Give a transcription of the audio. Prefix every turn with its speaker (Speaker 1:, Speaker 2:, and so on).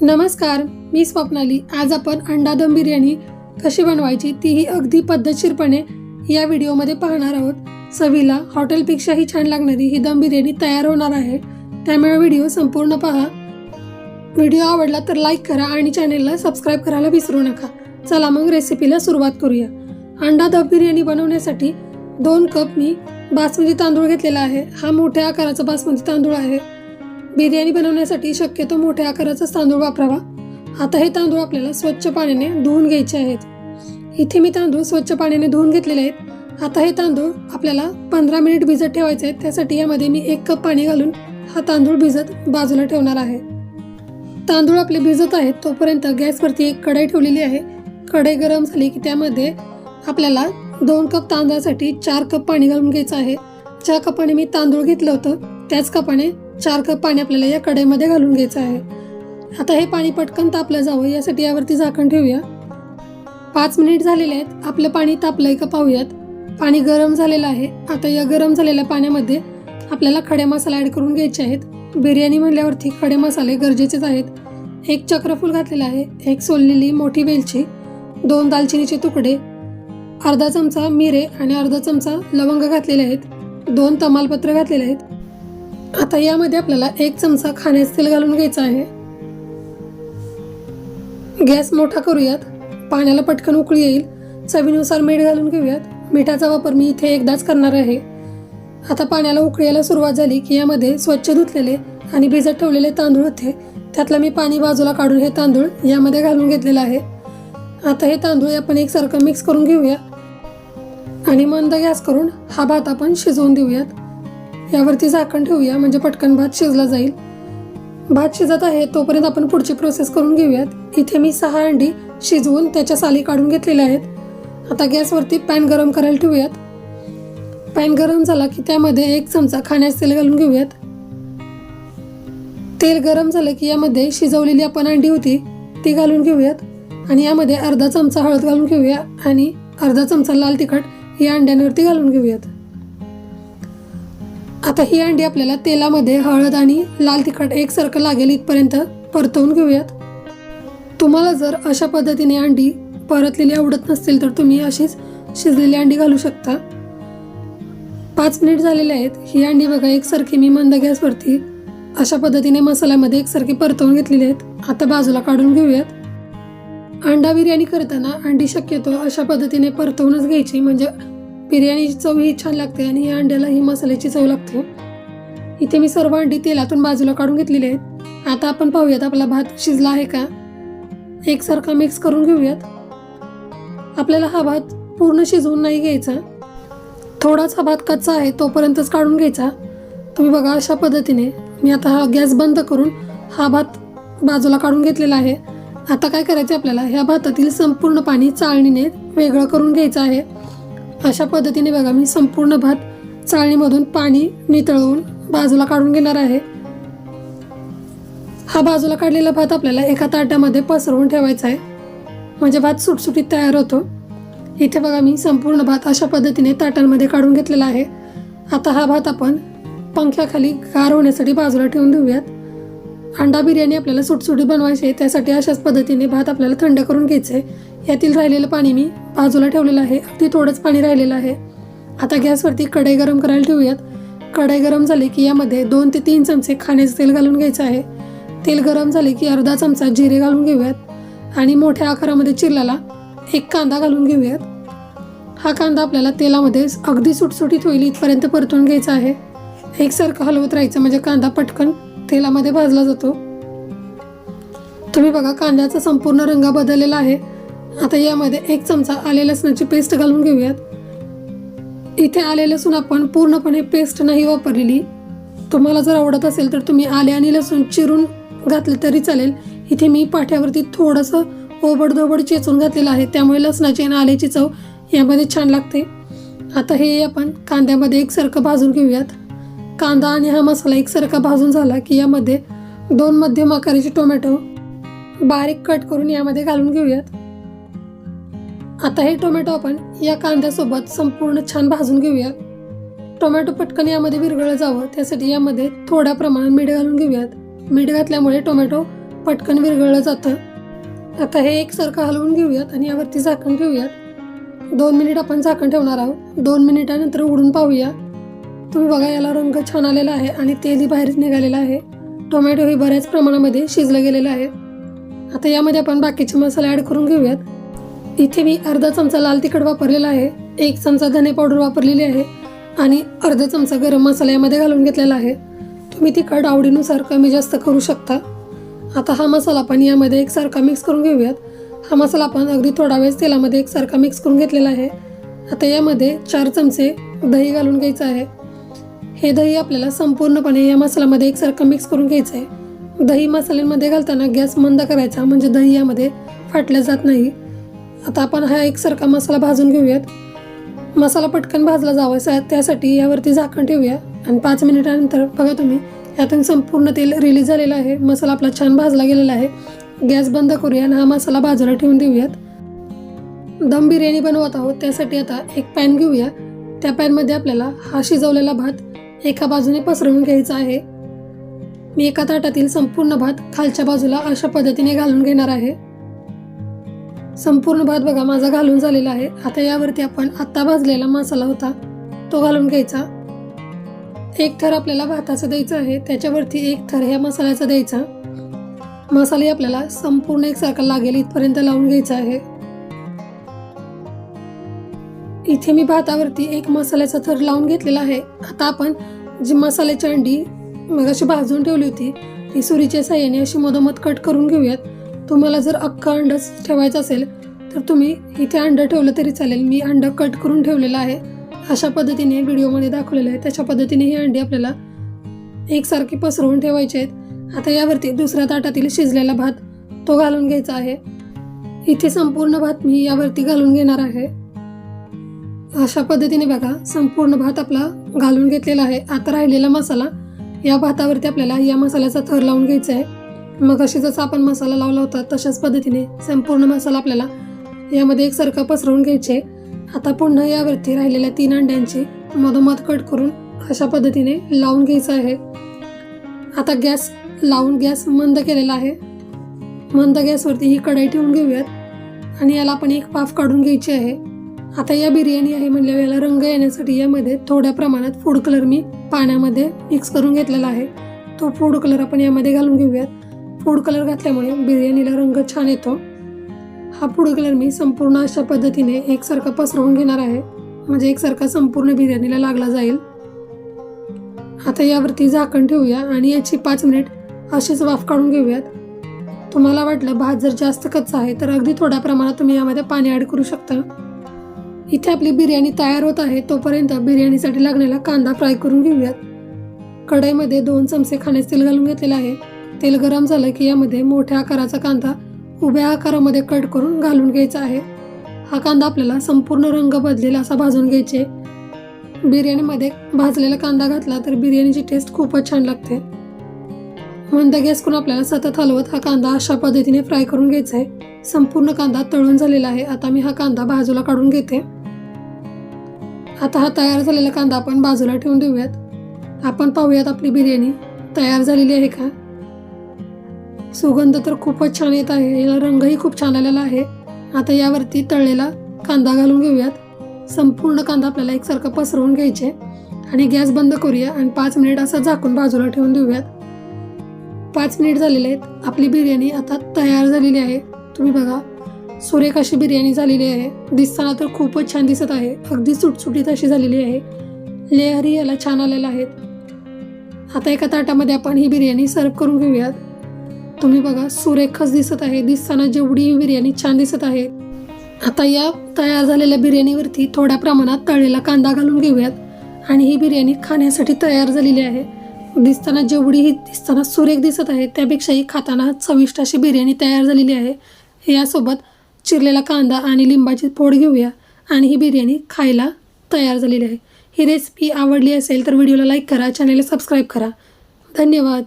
Speaker 1: नमस्कार मी स्वप्नाली. आज आपण अंडा दम बिर्याणी कशी बनवायची तीही अगदी पद्धतशीरपणे या व्हिडिओमध्ये पाहणार आहोत. चवीला हॉटेलपेक्षाही छान लागणारी ही दम बिर्याणी तयार होणार आहे. त्यामुळे व्हिडिओ संपूर्ण पहा. व्हिडिओ आवडला तर लाईक करा आणि चॅनेलला सबस्क्राईब करायला विसरू नका. चला मग रेसिपीला सुरुवात करूया. अंडा दम बिर्याणी बनवण्यासाठी दोन कप मी बासमती तांदूळ घेतलेला आहे. हा मोठ्या आकाराचा बासमती तांदूळ आहे. बिर्याणी बनवण्यासाठी शक्यतो मोठ्या आकाराचाच तांदूळ वापरावा. आता हे तांदूळ आपल्याला स्वच्छ पाण्याने धुवून घ्यायचे आहेत. इथे मी तांदूळ स्वच्छ पाण्याने धुवून घेतलेले आहेत. आता हे तांदूळ आपल्याला पंधरा मिनिट भिजत ठेवायचे आहेत. त्यासाठी यामध्ये मी एक कप पाणी घालून हा तांदूळ भिजत बाजूला ठेवणार आहे. तांदूळ आपले भिजत आहेत तोपर्यंत गॅसवरती एक कढई ठेवलेली आहे. कढई गरम झाली की त्यामध्ये आपल्याला दोन कप तांदळासाठी चार कप पाणी घालून घ्यायचं आहे. ज्या कपाने मी तांदूळ घेतलं होतं त्याच कपाने चार कप पाणी आपल्याला या कढईमध्ये घालून घ्यायचं आहे. आता हे पाणी पटकन तापलं जावं यासाठी यावरती झाकण ठेवूया. पाच मिनिट झालेले आहेत आपलं पाणी तापलं आहे का पाहूयात. पाणी गरम झालेलं आहे आता या गरम झालेल्या पाण्यामध्ये आपल्याला खडे मसाला ॲड करून घ्यायचे आहेत. बिर्याणी म्हणल्यावरती खडे मसाले गरजेचेच आहेत. एक चक्रफूल घातलेला आहे एक सोललेली मोठी वेलची दोन दालचिनीचे तुकडे अर्धा चमचा मिरे आणि अर्धा चमचा लवंग घातलेले आहेत दोन तमालपत्र घातलेले आहेत आता यामध्ये आपल्याला एक चमचा खाण्याचं तेल घालून घ्यायचं आहे. गॅस मोठा करूयात. पाण्याला पटकन उकळी येईल. चवीनुसार मीठ घालून घेऊयात. मिठाचा वापर मी इथे एकदाच करणार आहे. आता पाण्याला उकळी यायला सुरुवात झाली की यामध्ये स्वच्छ धुतलेले आणि भिजत ठेवलेले तांदूळ होते. त्यातलं मी पाणी बाजूला काढून हे तांदूळ यामध्ये घालून घेतलेलं आहे. आता हे तांदूळ आपण एकसारखं मिक्स करून घेऊया. आणि मंद गॅस करून हा भात आपण शिजवून देऊयात. यावरती झाकण ठेवूया म्हणजे पटकन भात शिजला जाईल. भात शिजत आहे तोपर्यंत आपण पुढची प्रोसेस करून घेऊयात. इथे मी सहा अंडी शिजवून त्याच्या साली काढून घेतलेल्या आहेत. आता गॅसवरती पॅन गरम करायला ठेवूयात. पॅन गरम झाला की त्यामध्ये एक चमचा खाण्याचं तेल घालून घेऊयात. तेल गरम झालं की यामध्ये शिजवलेली आपण अंडी होती ती घालून घेऊयात. आणि यामध्ये अर्धा चमचा हळद घालून घेऊया आणि अर्धा चमचा लाल तिखट या अंड्यांवरती घालून घेऊयात. आता ही अंडी आपल्याला तेलामध्ये हळद आणि लाल तिखट एकसारखं लागेल इथपर्यंत परतवून घेऊयात. तुम्हाला जर अशा पद्धतीने अंडी परतलेली आवडत नसतील तर तुम्ही अशीच शिजलेली अंडी घालू शकता. पाच मिनिट झालेले आहेत. ही अंडी बघा एकसारखी मी मंद गॅसवरती अशा पद्धतीने मसाल्यामध्ये एकसारखी परतवून घेतलेली आहेत. आता बाजूला काढून घेऊयात. अंडा बिर्याणी करताना अंडी शक्यतो अशा पद्धतीने परतवूनच घ्यायची. म्हणजे बिर्याणीची चव ही छान लागते आणि या अंड्याला ही मसाल्याची चव लागते. इथे मी सर्व अंडी तेलातून बाजूला काढून घेतलेली आहेत. आता आपण पाहूयात आपला भात शिजला आहे का? एकसारखा मिक्स करून घेऊयात. आपल्याला हा भात पूर्ण शिजवून नाही घ्यायचा. थोडाच हा भात कच्चा आहे तोपर्यंतच काढून घ्यायचा. तुम्ही बघा अशा पद्धतीने मी आता हा गॅस बंद करून हा भात बाजूला काढून घेतलेला आहे. आता काय करायचं आपल्याला? ह्या भातातील संपूर्ण पाणी चाळणीने वेगळं करून घ्यायचं आहे. अशा पद्धतीने बघा मी संपूर्ण भात चाळणीमधून पाणी नितळवून बाजूला काढून घेणार आहे. हा बाजूला काढलेला भात आपल्याला एका ताटामध्ये पसरवून ठेवायचा आहे. म्हणजे भात सुटसुटीत तयार होतो. इथे बघा मी संपूर्ण भात अशा पद्धतीने ताटांमध्ये काढून घेतलेला आहे. आता हा भात आपण पंख्याखाली गार होण्यासाठी बाजूला ठेवून देऊयात. अंडा बिर्याणी आपल्याला सुटसुटीत बनवायची आहे त्यासाठी अशाच पद्धतीने भात आपल्याला थंड करून घ्यायचं आहे. यातील राहिलेलं पाणी मी बाजूला ठेवलेलं आहे. अगदी थोडंच पाणी राहिलेलं आहे. आता गॅसवरती कढई गरम करायला ठेवूयात. कढई गरम झाली की यामध्ये दोन ते तीन चमचे खाण्याचं तेल घालून घ्यायचं आहे. तेल गरम झाले की अर्धा चमचा जिरे घालून घेऊयात. आणि मोठ्या आकारामध्ये चिरलेला एक कांदा घालून घेऊयात. हा कांदा आपल्याला तेलामध्ये अगदी सुटसुटीत होईल इथपर्यंत परतून घ्यायचा आहे. एकसारखं हलवत राहायचं म्हणजे कांदा पटकन तेलामध्ये भाजला जातो. तुम्ही बघा कांद्याचा संपूर्ण रंग बदललेला आहे. आता यामध्ये एक चमचा आले लसणाची पेस्ट घालून घेऊयात. इथे आले लसूण आपण पूर्णपणे पेस्ट नाही वापरलेली. तुम्हाला जर आवडत असेल तर तुम्ही आले आणि लसूण चिरून घातले तरी चालेल. इथे मी पाठ्यावरती थोडंसं ओबडधोबड चेचून घातलेलं आहे. त्यामुळे लसणाची आणि आल्याची चव यामध्ये छान लागते. आता हे आपण कांद्यामध्ये एकसारखं भाजून घेऊयात. कांदा आणि हा मसाला एकसारखा भाजून झाला की यामध्ये दोन मध्यम आकाराचे टोमॅटो बारीक कट करून यामध्ये घालून घेऊयात. आता हे टोमॅटो आपण या कांद्यासोबत संपूर्ण छान भाजून घेऊयात टोमॅटो पटकन यामध्ये विरघळलं जावं त्यासाठी यामध्ये थोड्या प्रमाणात मीठ घालून घेऊयात. मीठ घातल्यामुळे टोमॅटो पटकन विरघळलं जातं. आता हे एकसारखं हलवून घेऊयात आणि यावरती झाकण ठेवूयात. दोन मिनिट आपण झाकण ठेवणार आहोत. दोन मिनिटानंतर उघडून पाहूया. तुम्ही बघा याला रंग छान आलेला आहे आणि तेलही बाहेरच निघालेलं आहे. टोमॅटो हे बऱ्याच प्रमाणामध्ये शिजलं गेलेलं आहे. आता यामध्ये आपण बाकीचे मसाले ॲड करून घेऊयात. इथे मी अर्धा चमचा लाल तिखट वापरलेला आहे एक चमचा धने पावडर वापरलेली आहे आणि अर्धा चमचा गरम मसाला यामध्ये घालून घेतलेला आहे. तुम्ही तिखट आवडीनुसार कमी जास्त करू शकता. आता हा मसाला आपण यामध्ये एकसारखा मिक्स करून घेऊयात. हा मसाला आपण अगदी थोडा वेळ तेलामध्ये एकसारखा मिक्स करून घेतलेला आहे. आता यामध्ये चार चमचे दही घालून घ्यायचं आहे. हे दही आपल्याला संपूर्णपणे या मसाल्यामध्ये एकसारखं मिक्स करून घ्यायचं आहे दही मसाल्यांमध्ये घालताना गॅस मंद करायचा म्हणजे दही यामध्ये फाटलं जात नाही. आता आपण हा एकसारखा मसाला भाजून घेऊयात. मसाला पटकन भाजला जावा सा- त्यासाठी यावरती झाकण ठेवूया. आणि पाच मिनिटानंतर बघा तुम्ही यातून संपूर्ण तेल रिलीज झालेलं आहे. मसाला आपला छान भाजला गेलेला आहे. गॅस बंद करूया आणि हा मसाला बाजूला ठेवून देऊयात. दम बिर्याणी बनवत आहोत त्यासाठी आता एक पॅन घेऊया. त्या पॅनमध्ये आपल्याला हा शिजवलेला भात एका बाजूने पसरवून घ्यायचा आहे. मी एका ताटातील संपूर्ण भात खालच्या बाजूला अशा पद्धतीने घालून घेणार आहे. संपूर्ण भात बघा माझा घालून झालेला आहे. आता यावरती आपण आत्ता भाजलेला मसाला होता तो घालून घ्यायचा. एक थर आपल्याला भाताचं द्यायचं आहे त्याच्यावरती एक थर ह्या मसाल्याचा द्यायचा. मसाले आपल्याला संपूर्ण एकसारखा लागेल इथपर्यंत लावून घ्यायचा आहे. इथे मी भातावरती एक मसाल्याचा थर लावून घेतलेला आहे. आता आपण जी मसाल्याची अंडी मग अशी भाजून ठेवली होती ती सुरीच्या साह्याने अशी मधोमध कट करून घेऊयात. तुम्हाला जर अख्खा अंडच ठेवायचं असेल तर तुम्ही इथे अंडं ठेवलं तरी चालेल. मी अंडं कट करून ठेवलेलं आहे. अशा पद्धतीने व्हिडिओमध्ये दाखवलेलं आहे. त्याच्या पद्धतीने ही अंडी आपल्याला एकसारखी पसरवून ठेवायचे आहेत. आता यावरती दुसऱ्या ताटातील शिजलेला भात तो घालून घ्यायचा आहे. इथे संपूर्ण भात मी यावरती घालून घेणार आहे. अशा पद्धतीने बघा संपूर्ण भात आपला घालून घेतलेला आहे. आता राहिलेला मसाला या भातावरती आपल्याला या मसाल्याचा थर लावून घ्यायचा आहे. मग अशी जसा आपण मसाला लावला होता तशाच पद्धतीने संपूर्ण मसाला आपल्याला यामध्ये एकसारखा पसरवून घ्यायचे. आता पुन्हा यावरती राहिलेल्या तीन अंड्यांची मधोमध कट करून अशा पद्धतीने लावून घ्यायचं आहे. आता गॅस लावून गॅस मंद केलेला आहे. मंद गॅसवरती ही कढाई ठेवून घेऊयात. आणि याला आपण एक पाफ काढून घ्यायची आहे. आता या बिर्याणी आहे म्हणल्यावर याला रंग येण्यासाठी यामध्ये थोड्या प्रमाणात फूड कलर मी पाण्यामध्ये मिक्स करून घेतलेला आहे. तो फूड कलर आपण यामध्ये घालून घेऊयात. फूड कलर घातल्यामुळे बिर्याणीला रंग छान येतो. हा फूड कलर मी संपूर्ण अशा पद्धतीने एकसारखा पसरवून घेणार आहे. म्हणजे एकसारखा संपूर्ण बिर्याणीला लागला जाईल. आता यावरती झाकण ठेवूया आणि याची पाच मिनिट अशीच वाफ काढून घेऊयात. तुम्हाला वाटलं भात जर जास्त कच्चा आहे तर अगदी थोड्या प्रमाणात तुम्ही यामध्ये पाणी ॲड करू शकता. इथे आपली बिर्याणी तयार होत आहे तोपर्यंत बिर्याणीसाठी लागलेला कांदा फ्राय करून घेऊयात. कढईमध्ये दोन चमचे खाण्याचे तेल घालून घेतलेलं आहे. तेल गरम झालं की यामध्ये मोठ्या आकाराचा कांदा उभ्या आकारामध्ये कट करून घालून घ्यायचा आहे. हा कांदा आपल्याला संपूर्ण रंग बदलेला असा भाजून घ्यायचे. बिर्याणीमध्ये भाजलेला कांदा घातला तर बिर्याणीची टेस्ट खूपच छान लागते. मंद गॅस करून आपल्याला सतत हलवत हा कांदा अशा पद्धतीने फ्राय करून घ्यायचा आहे. संपूर्ण कांदा तळून झालेला आहे. आता मी हा कांदा बाजूला काढून घेते. आता हा तयार झालेला कांदा आपण बाजूला ठेवून देऊयात. आपण पाहूयात आपली बिर्याणी तयार झालेली आहे का? सुगंध तर खूपच छान येत आहे. याला रंगही खूप छान आलेला आहे. आता यावरती तळलेला कांदा घालून घेऊयात. संपूर्ण कांदा आपल्याला एकसारखा पसरवून घ्यायचे आणि गॅस बंद करूया आणि पाच मिनिट असं झाकून बाजूला ठेवून देऊयात. पाच मिनिट झालेले आहेत. आपली बिर्याणी आता तयार झालेली आहे. तुम्ही बघा सुरेख अशी बिर्याणी झालेली आहे. दिसताना तर खूपच छान दिसत आहे. अगदी सुटसुटीत अशी झालेली आहे. लेहरी याला छान आलेल्या आहेत. आता एका ताटामध्ये आपण ही बिर्याणी सर्व करून घेऊयात. तुम्ही बघा सुरेखच दिसत आहे. दिसताना जेवढी ही बिर्याणी छान दिसत आहे. आता या तयार झालेल्या बिर्याणीवरती थोड्या प्रमाणात तळलेला कांदा घालून घेऊयात. आणि ही बिर्याणी खाण्यासाठी तयार झालेली आहे. दिसताना जेवढी ही दिसताना सुरेख दिसत आहे त्यापेक्षाही खाताना चविष्ट अशी बिर्याणी तयार झालेली आहे. यासोबत चिरलेला कांदा आणि लिंबाची फोड घेऊया आणि ही बिर्याणी खायला तयार झालेली आहे. ही रेसिपी आवडली असेल तर व्हिडिओला लाईक करा चॅनलला सबस्क्राईब करा. धन्यवाद.